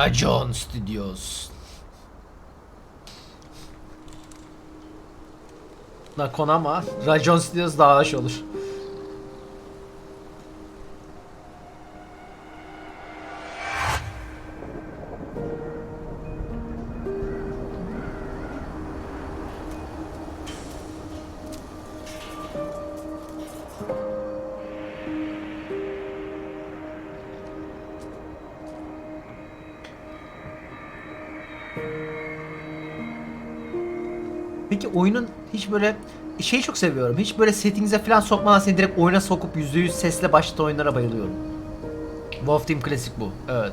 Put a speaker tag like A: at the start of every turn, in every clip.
A: Racon Studios. Nakon ama Racon Studios daha hoş olur. Peki oyunun hiç böyle şeyi çok seviyorum. Hiç böyle settings'e falan sokmadan seni direkt oyuna sokup %100 sesle başlatan oyunlara bayılıyorum. Wolf Team klasik bu. Evet.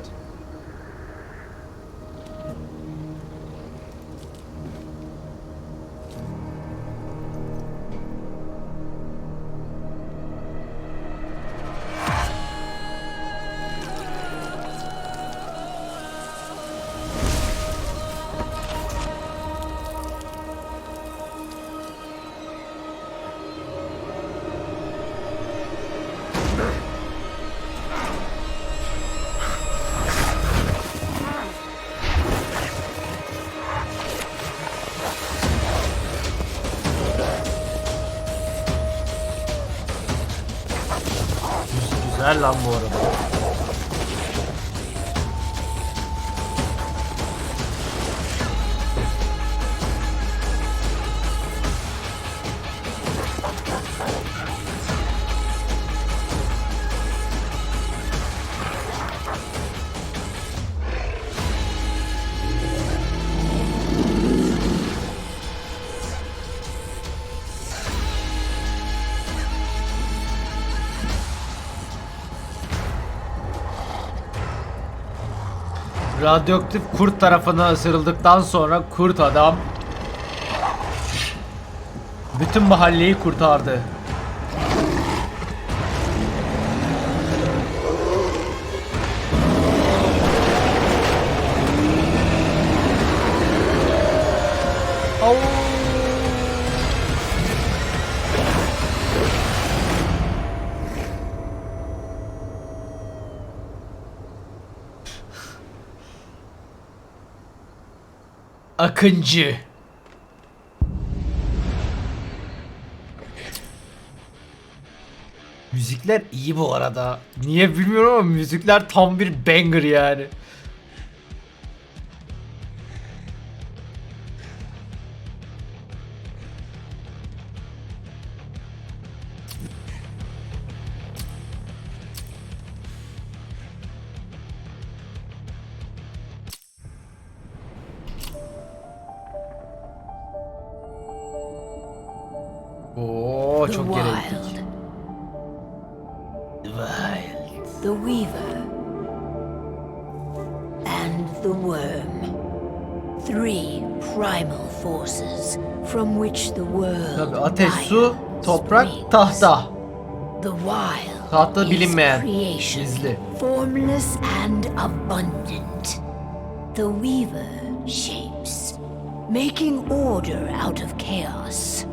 A: Güzel lan bu arada. Radyoaktif kurt tarafına ısırıldıktan sonra kurt adam bütün mahalleyi kurtardı. Akıncı. Müzikler iyi bu arada. Niye bilmiyorum ama müzikler tam bir banger yani.
B: Three primal forces from which the world
A: Tabii ateş, su,
B: wild
A: toprak, tahta.
B: The wild
A: Tahta bilinmeyen,
B: creation,
A: gizli.
B: formless and abundant. The Weaver shapes, making order out of chaos.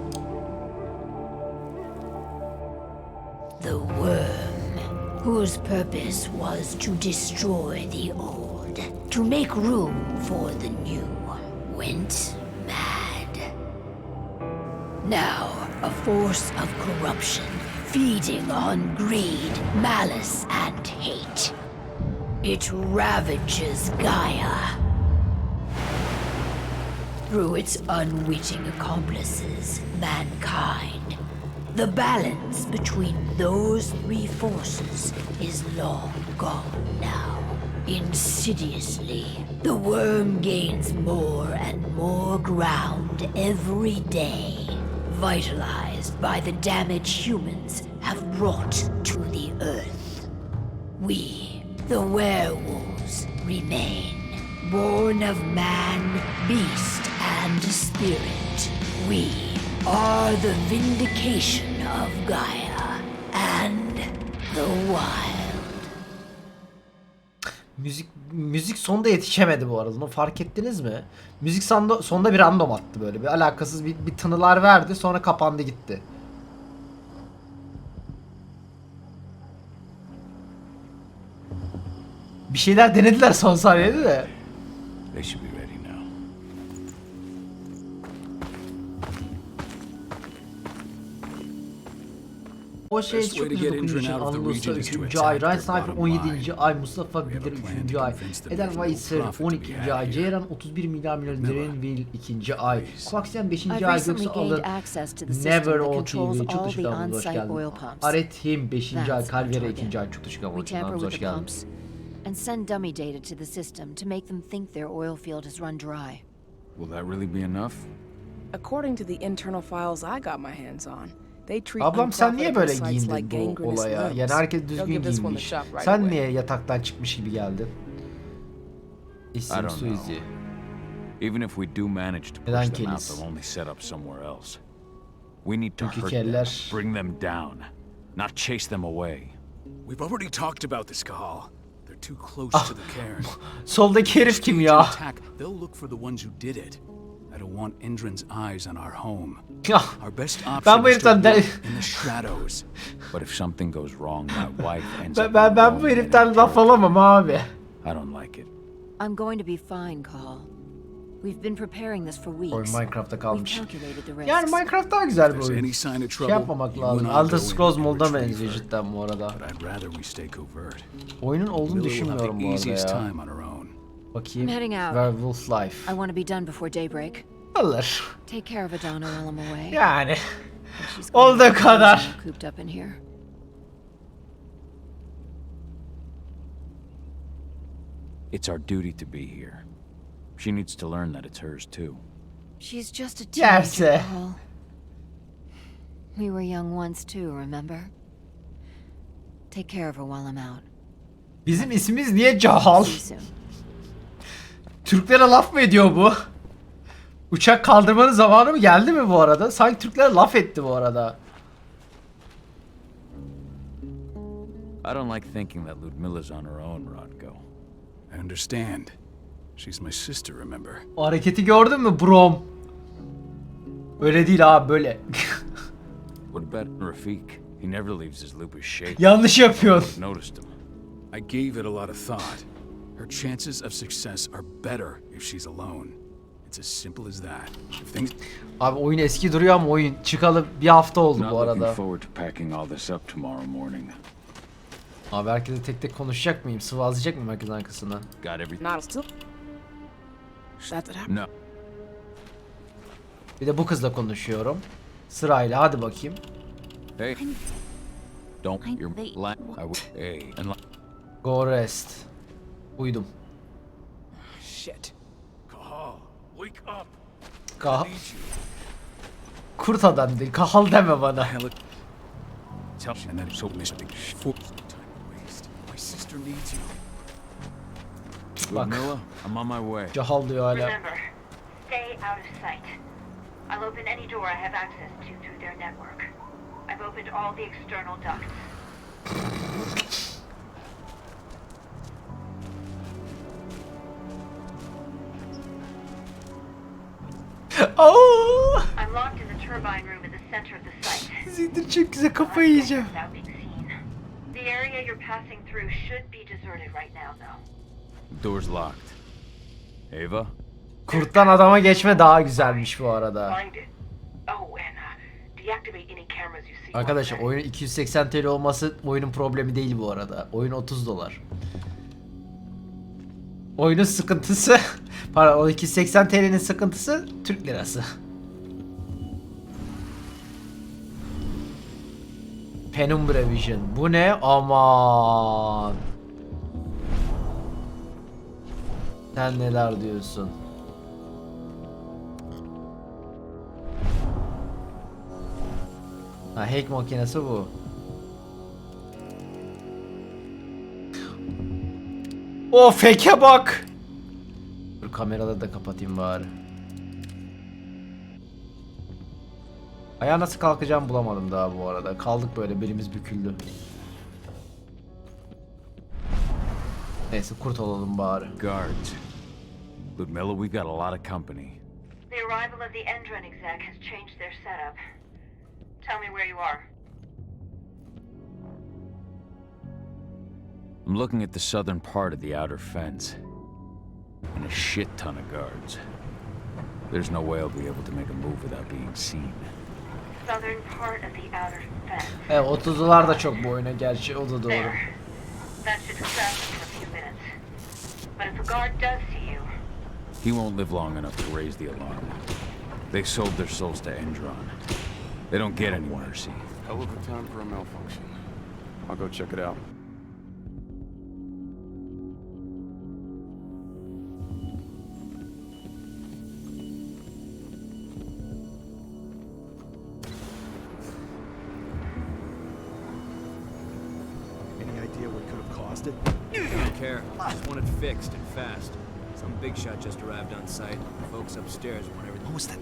B: The Worm, whose purpose was to destroy the old, to make room for the new, went mad. Now, a force of corruption, feeding on greed, malice, and hate. It ravages Gaia. Through its unwitting accomplices, mankind, the balance between those three forces is long gone now. Insidiously, the worm gains more and more ground every day, vitalized by the damage humans have brought to the earth. We, the werewolves, remain, born of man, beast, and spirit. We are the vindication of Gaia and the wild.
A: Müzik müzik sonda yetişemedi bu arada. Onu fark ettiniz mi? Müzik sonda, sonda bir random attı böyle. Bir alakasız bir, bir tınılar verdi sonra kapandı gitti. Bir şeyler denediler son saniyede de.
C: They the
A: Anıl Usta
C: region is to
A: 3. ay, Ryan Sniper
C: bottom
A: 17.
C: line.
A: ay, Mustafa Bilir
C: plan
A: 3.
C: to
A: ay, Eden
C: be
A: 12.
C: had
A: ay. Ceyran 31 milyar milyon Derin Will 2. ay. Quaxian 5.
B: I've
A: ay, Göksu
B: gained
A: Alın,
B: access to the system
A: Never
B: controls
A: TV çok
B: all
A: teşekkür
B: the
A: ederim hoş
B: on-site
A: geldin.
B: oil pumps.
A: Aretim 5. ay,
B: target.
A: 2. ay çok teşekkür ederim
B: We tamper
A: hoş
B: with the
A: geldin.
B: pumps and send dummy data to the system to make them think their oil field has run dry.
C: Will that really be enough?
D: According to the internal files I got my hands on,
A: Ablam sen niye böyle giyindin bu olaya? Yani herkes düzgün giyinmiş. Sen niye yataktan çıkmış gibi geldin?
C: I
A: İsim
C: don't know.
A: Suizi.
C: Even if we do manage to push them out, they'll only set up somewhere else. We need to hurt
A: keller-
C: them, bring them down, not chase them away.
E: We've already talked about this, Kahal. They're too close
A: Ah.
E: to the cairn.
A: Soldaki herif kim ya?
E: they'll look for the ones who did it. I don't want Indran's eyes on our home. Our best
A: Ben
E: option
A: bu
E: is to
A: de-
E: in the shadows.
C: But if something goes wrong, my wife ends
A: Ben,
C: up
A: ben, ben bu heriften laf alamam abi.
C: I don't like it.
B: I'm going to be fine, Call. We've been preparing this for weeks.
A: Oyun Minecraft'ta kalmış. Yani Minecraft daha güzel bir oyun. Şey yapmamak
E: you
A: lazım. Elder Scrolls
E: retrieve
A: benziyor cidden bu arada.
E: But I'd rather we stay covert.
A: Oyunun olduğunu düşünmüyorum bu arada ya.
E: Time on her own.
A: Bakayım.
B: I'm heading out.
A: Werewolf Life.
B: I want to be done before daybreak.
A: Alır.
B: Take care of Adana while I'm away.
A: Yani.
B: She's
A: Olduğu
B: going to be
A: kadar.
B: so cooped up in here.
C: It's our duty to be here. She needs to learn that it's hers too.
B: She's just a
A: Yerse.
B: teenager, Paul. We were young once too, remember? Take care of her while I'm out.
A: Bizim ismimiz niye Cahal? Türklere laf mı ediyor bu? Uçak kaldırmanın zamanı mı geldi mi bu arada? Sanki Türkler laf etti bu arada.
C: I don't like thinking that Ludmilla's on her own, Rodko.
E: I understand. She's my sister, remember?
A: O hareketi gördün mü Brom? Öyle değil abi böyle.
C: What about Rafik? He never leaves his lupus shaken.
A: Yanlış yapıyorsun.
C: Noticed him.
E: I gave it a lot of thought. Her chances of success are better if she's alone. It's as simple as that. If things
A: Abi oyun eski duruyor ama oyun çıkalı bir hafta oldu
C: Not
A: bu
C: looking
A: arada.
C: forward to packing all this up tomorrow morning.
A: Abi herkese tek tek konuşacak mıyım? Sıvazlayacak mıyım herkesin arkasına?
C: Got everything?
D: Not still. That's what happened.
C: No.
A: Bir de bu kızla konuşuyorum. Sırayla hadi bakayım.
C: Hey. Don't.
B: I-
C: You're
B: they-
C: la- I w- Hey. And la-
A: Go rest. Uyudum.
D: Shit.
E: Kahal, wake up.
A: Kah
E: I need you.
A: Kurt adam değil. Kahal deme bana. Bak.
C: Ludmilla, I'm on my way.
A: Cahal diyor hala.
F: Remember, stay out of sight. I'll open any door I have access to through their network. I've opened all the external ducts.
A: Oo!
F: I'm locked in the turbine room in the center of the site.
A: Zindir çok güzel kafayı yiyeceğim.
F: The area you're passing through should be deserted right now, though.
C: Door's locked. Ava?
A: Kurttan adama geçme daha güzelmiş bu arada.
F: Find it. And deactivate any cameras you see.
A: Arkadaşlar oyunun 280 TL olması oyunun problemi değil bu arada. Oyun 30 dolar. Oyunun sıkıntısı, pardon o 280 TL'nin sıkıntısı Türk lirası. Penumbra Vision. Bu ne? Aman. Sen neler diyorsun? Ha hack makinesi bu. O fake bak. Kameraları da kapatayım bari. Ayağa nasıl kalkacağım bulamadım daha bu arada. Kaldık böyle belimiz büküldü. Neyse kurt olalım bari.
C: Guards. Ludmilla, we've got a lot of company.
F: The arrival of the Endron exec has changed their setup. Tell me where you are.
C: I'm looking at the southern part of the outer fence. And a shit ton of guards. There's no way I'll be able to make a move without being seen.
F: Southern part of the outer fence.
A: Evet 30'lular da çok bu oyuna gerçi o da doğru.
F: There. That should distract him for a few minutes. But if a guard does see you,
C: He won't live long enough to raise the alarm. They sold their souls to Endron. They don't get any mercy.
G: Hell of a time for a malfunction. I'll go check it out.
H: Big shot just arrived on site. Folks upstairs want everything.
I: What was that?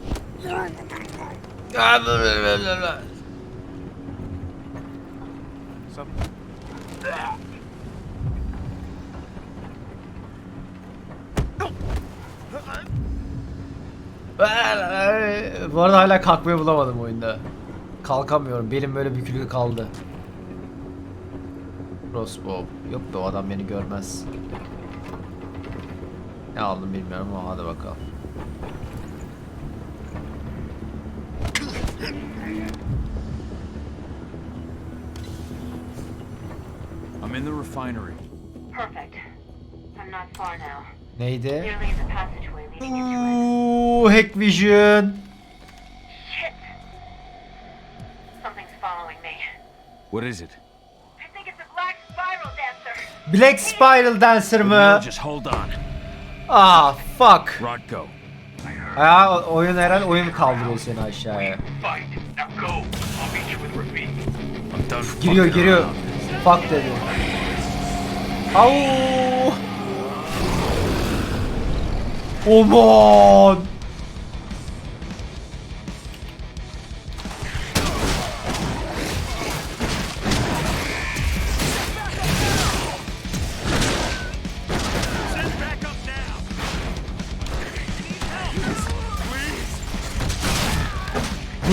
G: Something.
A: Bu arada hala kalkmayı bulamadım oyunda. Kalkamıyorum. Belim böyle bükülü kaldı. Crossbow. Yok be o adam beni görmez. Ne aldım bilmiyorum ama hadi bakalım.
C: I'm in the refinery.
F: perfect. I'm not far now.
A: Neydi?
F: Nearly the passageway leading into it.
A: Uuu, Hack Vision.
F: Shit! Something's following me.
C: What is it?
F: I think it's a black spiral dancer.
A: Black Spiral Dancer
C: No,
A: mı?
C: just hold on.
A: Ah fuck.
C: Rodko.
A: Ya oyun herhalde oyun kaldırıyor seni aşağıya. Giriyor giriyor. Fuck dedi. Au. Aman.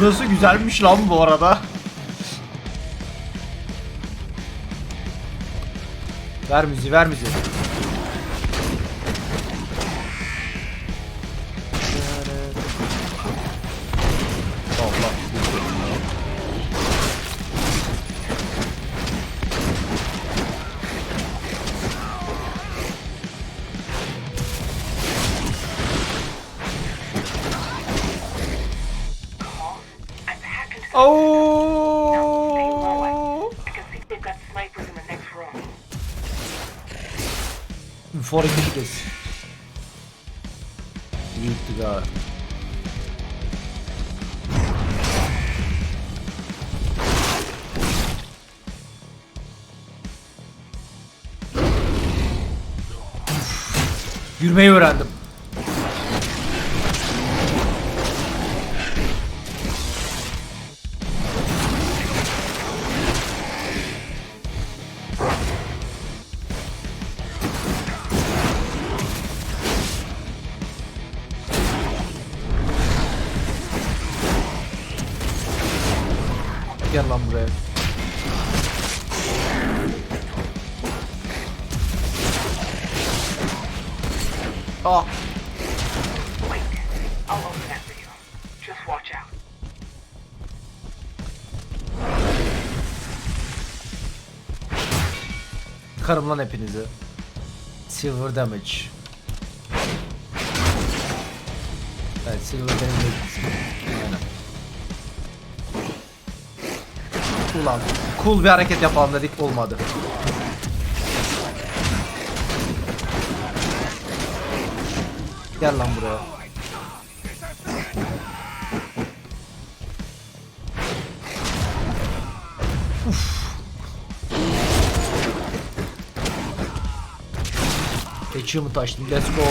A: Burası güzelmiş lan bu arada. Ver müziği, ver müziği. For. Need to go. Yürümeyi öğrendim. Gel lan buraya. Ah. Karım lan hepinizi. Silver damage. Evet silver benim Ulan cool bir hareket yapalım dedik olmadı. Gel lan buraya. Achievement açtım. Let's go.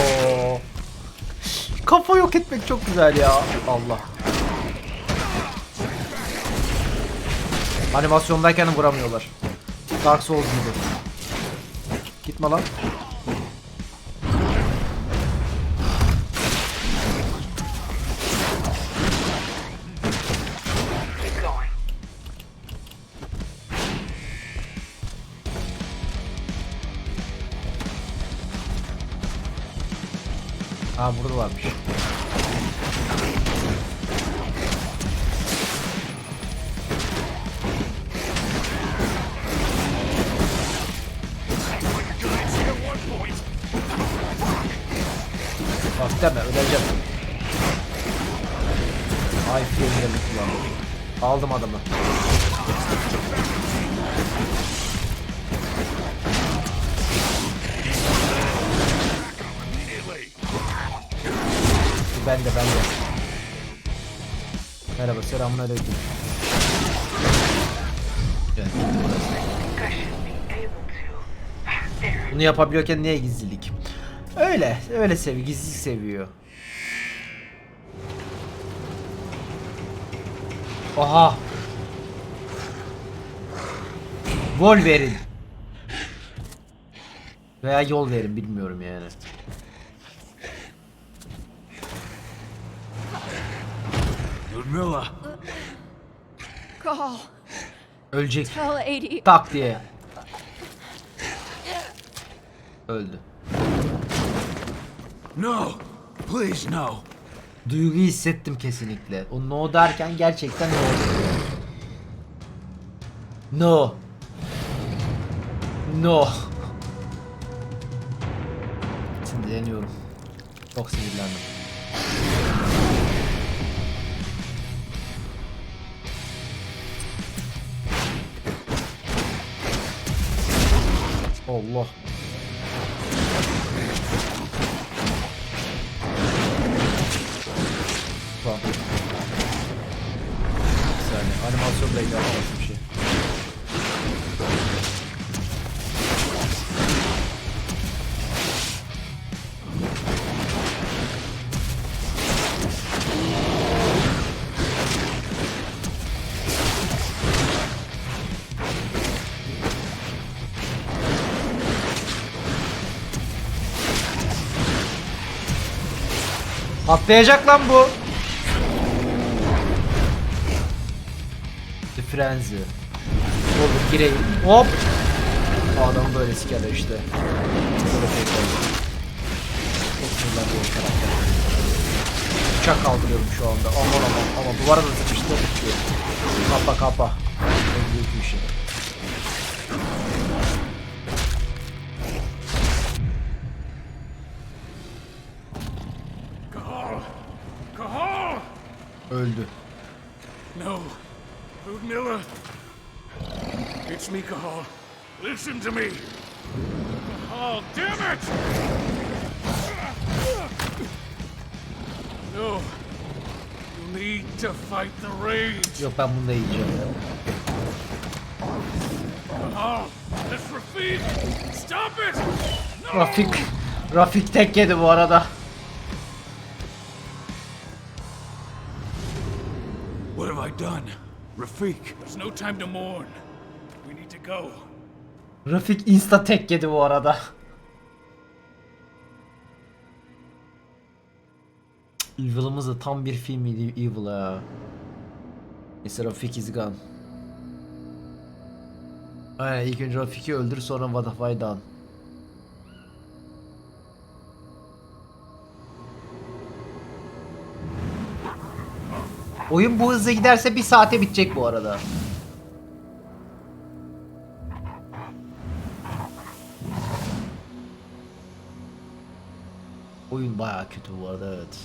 A: Kafa yok etmek çok güzel ya. Allah. Animasyondayken de vuramıyorlar. Dark Souls gibi. Gitme lan. Ha burada varmış. Deme öleceğim. Ay filmlerini kullandım. Aldım adamı. Ben de ben de. Merhaba selamun aleyküm. Bunu yapabiliyorken niye gizlilik? Öyle, öyle seviyor, gizlilik seviyor. Aha. Vol verin. Veya yol verin bilmiyorum yani.
C: Ludmilla!
B: Call.
A: Ölecek.
B: 80.
A: Tak diye. Öldü.
C: No! Please, no!
A: Duyguyu hissettim kesinlikle. O no derken gerçekten no. No. No. Sinirleniyorum. Çok sinirlendim. Allah. Animasyon da yapamazsın bir şey. Patlayacak lan bu. The Frenzy. Olur gireyim. Hop. Adam böyle sikerler işte. Çok sinirleniyor karakter. Uçak kaldırıyorum şu anda. Aman aman aman duvara da sıkıştı. Kapa kapa. En büyük bir şey. Öldü.
E: No. Ludmilla. It's me, Cahal. Listen to me. Cahal, damn it! No. You need to fight the rage.
A: Yok ben bunu da yiyeceğim.
E: Cahal, this Rafik! Stop it! No!
A: Rafik. Rafik tek yedi bu arada.
C: What have I done? Rafik!
E: There's no time to mourn. We need to go.
A: Rafik insta tek yedi bu arada. Evil'ımız da tam bir filmiydi Evil ha. Neyse Rafik is gone. Aynen ilk önce Rafik'i öldür sonra What Oyun bu hızla giderse bir saate bitecek bu arada. Oyun bayağı kötü bu arada evet.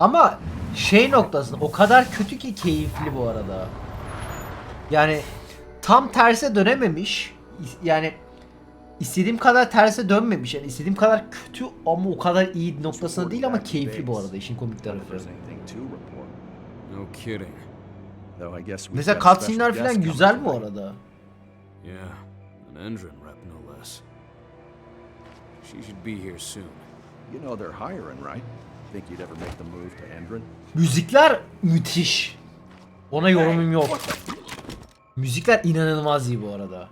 A: Ama şey noktasında o kadar kötü ki keyifli bu arada. Yani tam terse dönememiş. Yani istediğim kadar terse dönmemiş. Yani istediğim kadar kötü ama o kadar iyi noktasında değil ama keyifli bu arada işin komik tarafı.
G: anything to report.
H: No kidding.
G: Though I guess we've
A: Mesela cutscene'ler falan güzel bu arada.
H: Yeah, an Endron rep no less. She should be here soon.
G: You know they're hiring, right?
A: Müzikler müthiş. Ona yorumum yok. Müzikler inanılmaz iyi bu arada.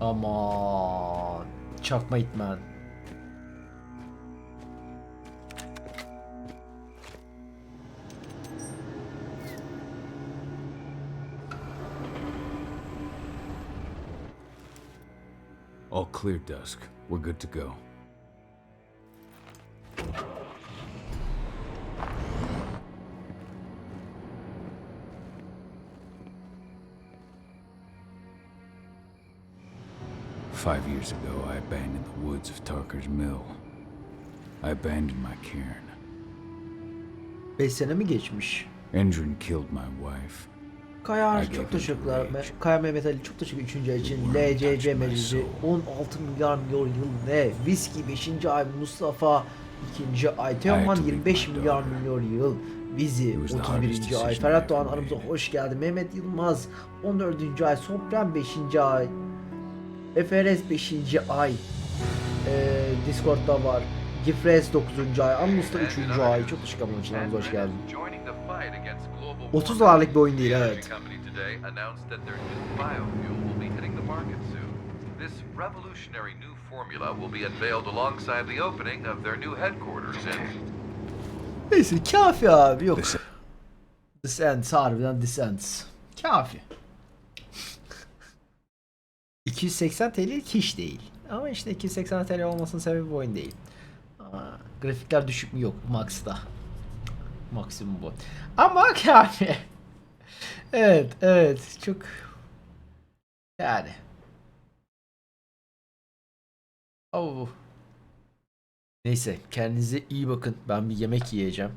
A: Aman. Çakma itmen.
C: All clear, Dusk. We're good to go. Five years ago, I abandoned the woods of Tarker's Mill. I abandoned my cairn.
A: 5 sene mi geçmiş?
C: Endrin killed my wife.
A: Kaya
C: gave
A: çok teşekkürler. Kaya Mehmet Ali çok teşekkür 3. ay için. LCC Meclisi
C: soul.
A: 16 milyar milyon yıl ne? Viski 5. ay Mustafa 2. ay. Teoman
C: to leave
A: 25
C: my
A: milyar milyon yıl.
C: The
A: 31.
C: hardest
A: ay. Ferhat Doğan aramıza hoş geldi. Mehmet Yılmaz 14. ay. Sopran 5. ay. FRS 5. ay. Ee, Discord'da var. Gifres 9. ay. Anmus'ta 3. ay. Çok teşekkür ederim. Aramıza hoş geldin. 30 dolarlık bir oyun değil evet.
J: This revolutionary new formula will be unveiled alongside the opening of their new headquarters in
A: Neyse kafi abi yok. Descent harbiden Descent. Kafi. 280 TL hiç değil. Ama işte 280 TL olmasının sebebi bu oyun değil. Ama grafikler düşük mü yok Max'ta. Maksimum bu. Ama kafi. evet evet çok yani. Oh. Neyse kendinize iyi bakın. Ben bir yemek yiyeceğim.